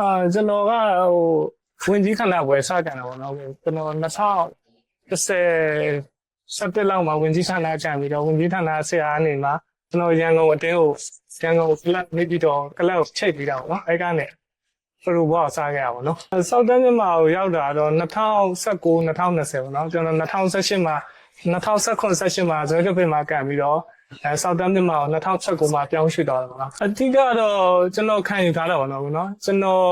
အာကျွန်တော်ကဟိုဝင်ကြီးခန္ဓာပွဲစကန်တာပေါ့နော်ကျွန်တော်2010စက်တက်လောက်မှာဝင်ကြီးခန္ဓာကြံပြီးတော့ဝင်ကြီးခန္ဓာဆရာအနေမှာကျွန်တော်ရန်ကုန်အတင်းကိုရန်ကုန်ကလပ်နေပြီးတော့ကလပ်ကိုချိန်ပြီးတာပေါ့နော်အဲကနေပရူဘောစားခဲ့ရပါတော့။စောက်တန်းမြန်မာကိုရောက်တာတော့2019 2020ပေါ့နော်ကျွန်တော်2018မှာ2019 18မှာဇွဲကပင်မှာကန်ပြီးတော့ အဲစောက်တန်းမြန်မာကို2019မှာပြောင်းရွှေ့သွားတယ်ပေါ့နော်။အဓိကတော့ကျွန်တော်ခံယူထားတာပေါ့နော်ကွနော်ကျွန်တော်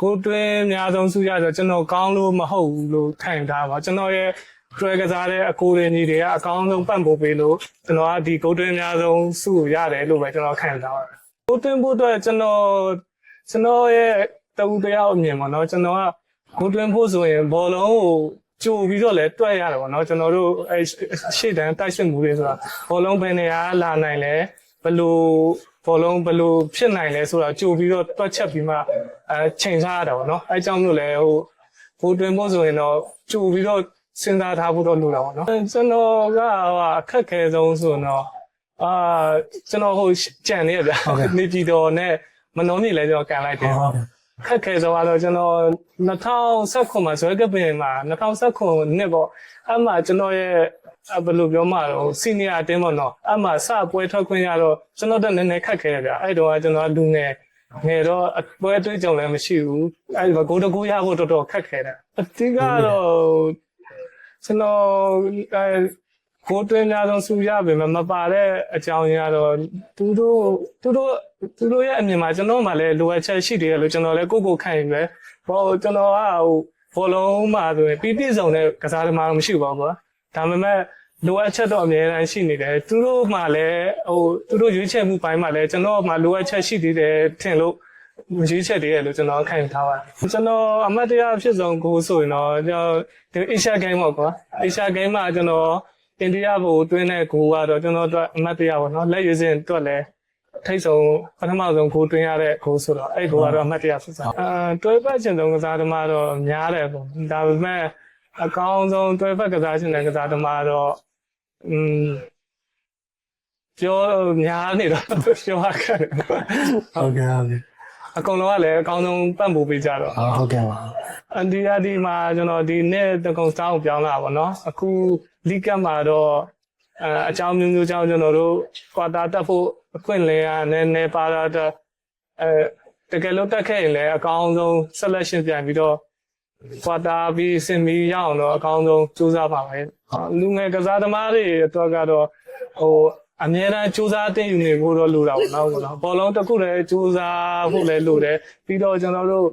ကိုယ်တွင်းအများဆုံးစုရဆိုကျွန်တော်ကောင်းလို့မဟုတ်ဘူးလို့ခံယူထားပါကျွန်တော်ရဲ့တွဲကစားတဲ့အကိုရင်းကြီးတွေကအကောင်းဆုံးပံ့ပိုးပေးလို့ကျွန်တော်ကဒီဂိုးတွင်းအများဆုံးစုကိုရတယ်လို့ပဲကျွန်တော်ခံစားရတယ်။ဂိုးတွင်းဖို့အတွက်ကျွန်တော်ကျွန်တော်ရဲ့တူတယောက်အမြင်ပေါ့နော်ကျွန်တော်ကဂိုးတွင်းဖို့ဆိုရင်ဘောလုံးကို ကြိုပြီးတော့လဲတွက်ရတယ်ပေါ့နော်ကျွန်တော်တို့အဲရှေ့တန်းတိုက်စစ်မှုတွေဆိုတာဘောလုံးဘယ်နေရာလာနိုင်လဲဘယ်လိုဘောလုံးဘယ်လိုဖြစ်နိုင်လဲဆိုတာကြိုပြီးတော့တွက်ချက်ပြီးမှအဲချိန်စားရတာပေါ့နော်အဲအကြောင်းမျိုးလဲဟိုကိုတွင်ဖို့ဆိုရင်တော့ကြိုပြီးတော့စဉ်းစားထားဖို့တော့လိုတာပေါ့နော်ကျွန်တော်ကဟိုအခက်ခဲဆုံးဆိုတော့အာကျွန်တော်ဟိုကြံနေရဗျာနေပြည်တော်နဲ့မနှောမြေလဲကျွန်တော်ကန်လိုက်တယ်ဟုတ် ခက်ခဲဆုံးကတော့ကျွန်တော်2019မှာဇွဲကပင်မှာ2019နှစ်ပေါ့အဲ့မှာကျွန်တော်ရဲ့အဲ့ဘယ်လိုပြောမှတော့စီနီယာအတင်းပေါ့နော်အဲ့မှာစပွဲထွက်ခွင့်ရတော့ကျွန်တော်တက်နည်းနည်းခက်ခဲတယ်ဗျာအဲ့တော့ကကျွန်တော်လူငယ်ငယ်တော့အပွဲအတွေ့အကြုံလည်းမရှိဘူးအဲ့ဒီမှာဂိုးတကူရဖို့တော်တော်ခက်ခဲတယ်အတိကတော့ကျွန်တော်အဲ ကိုယ်တွင်းများဆုံးစူရပေမဲ့မပါတဲ့အကြောင်းရင်းကတော့သူတို့သူတို့သူတို့ရဲ့အမြင်မှာကျွန်တော်မှလည်းလိုအပ်ချက်ရှိတယ်လို့ကျွန်တော်လည်းကိုယ့်ကိုယ်ခံယူပဲဟိုကျွန်တော်ကဟိုဘောလုံးမှာဆိုရင်ပြီးပြည့်စုံတဲ့ကစားသမားတော့မရှိပါဘူးကွာဒါပေမဲ့လိုအပ်ချက်တော့အများကြီးရှိနေတယ်သူတို့မှလည်းဟိုသူတို့ရွေးချယ်မှုပိုင်းမှာလည်းကျွန်တော်မှလိုအပ်ချက်ရှိသေးတယ်ထင်လို့ရွေးချက်တည်းရလို့ကျွန်တော်ခံယူထားပါတယ်ကျွန်တော်အမတ်တရားဖြစ်ဆုံးကိုဆိုရင်တော့ကျွန်တော်ဒီ Asia Game ပေါ့ကွာ Asia Game မှာကျွန်တော် အိန္ဒိယဘိုတွင်းတဲ့ကိုကတော့ကျွန်တော်တို့အမတ်တရားပေါ့နော်လက်ရွေးစင်တွက်လဲထိတ်ဆုံးပထမဆုံးကိုတွင်းရတဲ့ကိုဆိုတော့အဲ့ကိုကတော့အမတ်တရားဖြစ်စားအာတွဲပတ်ခြင်းဆုံးကစားသမားတော့များတယ်ပေါ့ဒါပေမဲ့အကောင်းဆုံးတွဲဖက်ကစားခြင်းတဲ့ကစားသမားတော့อืมပြောများနေတော့ပြောရခက်တယ်ဟုတ်ကဲ့ဟုတ်ကဲ့ အကုန်လုံးကလည်းအကောင်းဆုံးပံ့ပိုးပေးကြတော့အာဟုတ်ကဲ့ပါအန်ဒီယာဒီမှာကျွန်တော်ဒီနေ့တကုံစောင်းကိုပြောင်းလာပါတော့အခုလီကတ်မှာတော့အဲအကြောင်းမျိုးမျိုးကြောင့်ကျွန်တော်တို့ကွာတာတက်ဖို့အခွင့်အလမ်းကနည်းနည်းပါတော့အဲတကယ်လို့တက်ခဲ့ရင်လည်းအကောင်းဆုံး selection ပြန်ပြီးတော့ကွာတာပြီးစင်မီရအောင်တော့အကောင်းဆုံးစူးစမ်းပါမယ်လူငယ်ကစားသမားတွေအတွက်ကတော့ဟိုအများအားစူးစမ်းတင်ယူနေဖို့တော့လိုတာပေါ့နော်နော်ဘောလုံးတစ်ခုလည်းစူးစမ်းဖို့လည်းလိုတယ်ပြီးတော့ကျွန်တော်တို့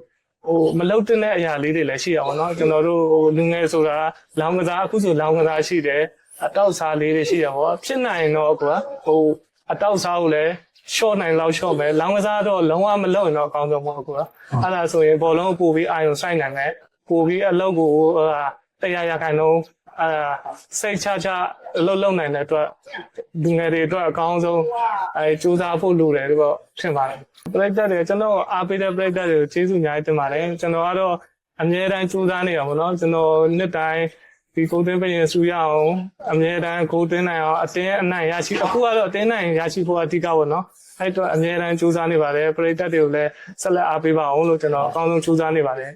ဟိုမလုံတင်တဲ့အရာလေးတွေလည်းရှိရအောင်နော်ကျွန်တော်တို့ဟိုလူငယ်ဆိုတာလောင်ကစားအခုဆိုလောင်ကစားရှိတယ်အတောက်စားလေးတွေရှိရပေါ့ဖြစ်နိုင်တော့ကွာဟိုအတောက်စားကိုလည်းရှော့နိုင်လောက်ရှော့မယ်လောင်ကစားတော့လုံးဝမလုံရင်တော့အကောင်းဆုံးပေါ့ကွာအဲ့ဒါဆိုရင်ဘောလုံးကိုပို့ပြီးအာရုံစိုက်နိုင်မယ်ပို့ပြီးအလုပ်ကိုတရားရခိုင်တော့ အာစိတ်ချချအလုပ်လုပ်နိုင်တဲ့အတွက်လူငယ်တွေအတွက်အကောင်းဆုံးအဲစူးစမ်းဖို့လိုတယ်လို့တော့ထင်ပါတယ်ပရိသတ်တွေကျွန်တော်အားပေးတဲ့ပရိသတ်တွေကိုကျေးဇူးအများကြီးတင်ပါတယ်ကျွန်တော်ကတော့အမြဲတမ်းစူးစမ်းနေရပါတော့ကျွန်တော်နှစ်တိုင်းဒီကိုသွင်းပရင်စူရအောင်အမြဲတမ်းကိုသွင်းနိုင်အောင်အတင်းအနိုင်ရရှိအခုကတော့အတင်းနိုင်ရရှိဖို့အဓိကပေါ့နော်အဲ့တော့အမြဲတမ်းစူးစမ်းနေပါတယ်ပရိသတ်တွေကိုလည်းဆက်လက်အားပေးပါအောင်လို့ကျွန်တော်အကောင်းဆုံးစူးစမ်းနေပါတယ်